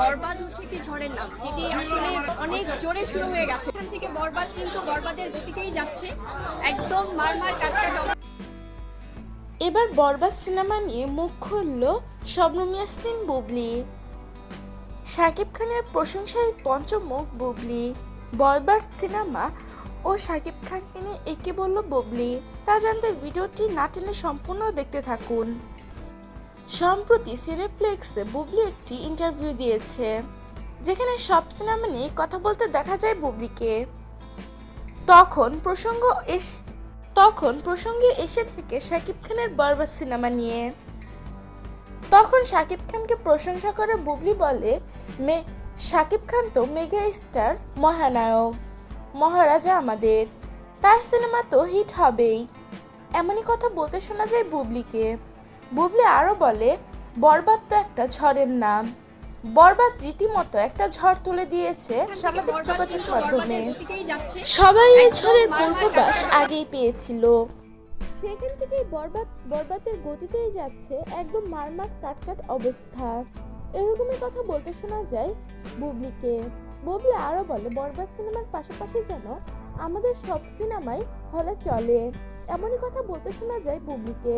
বরবাদ হচ্ছে একটি ঝড়ের নাম, যেটি আসলে অনেক জোরে শুরু হয়ে গেছে। এখান থেকে বরবাদ কিন্তু বরবাদের গতিতেই যাচ্ছে। একদম মারমার কাটকাট। এবার বরবাদ সিনেমা নিয়ে মুখ খুলল শবনম ইয়াসমিন বুবলি। শাকিব খানের প্রশংসায় পঞ্চমুখ বুবলি। বরবাদ সিনেমা ও শাকিব খানকে নিয়ে একে বলল বুবলি। তা জানতে ভিডিওটি না টেনে সম্পূর্ণ দেখতে থাকুন। সম্প্রতি সিনেপ্লেক্সে বুবলি একটি ইন্টারভিউ দিয়েছে, যেখানে সব সিনেমা নিয়ে কথা বলতে দেখা যায় বুবলিকে। তখন প্রসঙ্গ এস, তখন প্রসঙ্গে এসে থেকে শাকিব খানের বরবাদ সিনেমা নিয়ে। তখন শাকিব খানকে প্রশংসা করে বুবলি বলে, মে, শাকিব খান তো মেগা স্টার, মহানায়ক, মহারাজা আমাদের। তার সিনেমা তো হিট হবেই। এমনই কথা বলতে শোনা যায় বুবলিকে। বুবলি আরও বলে বরবাদ তো একটা ঝড়ের নাম। বরবাদ রীতিমতো একটা ঝড় তুলে দিয়েছে সামাজিক যোগাযোগ মাধ্যমে। সবাই এই ঝড়ের পূর্বাভাস আগেই পেয়েছিল। সেখান থেকেই বরবাদ বরবাদের গতিতেই যাচ্ছে একদম মারমার কাটকাট অবস্থা। এরকমই কথা বলতে শোনা যায় বুবলিকে। বুবলি আরও বলে বরবাদ সিনেমার পাশাপাশি যেন আমাদের সব সিনেমাই হলে চলে। এমনই কথা বলতে শোনা যায় বুবলিকে।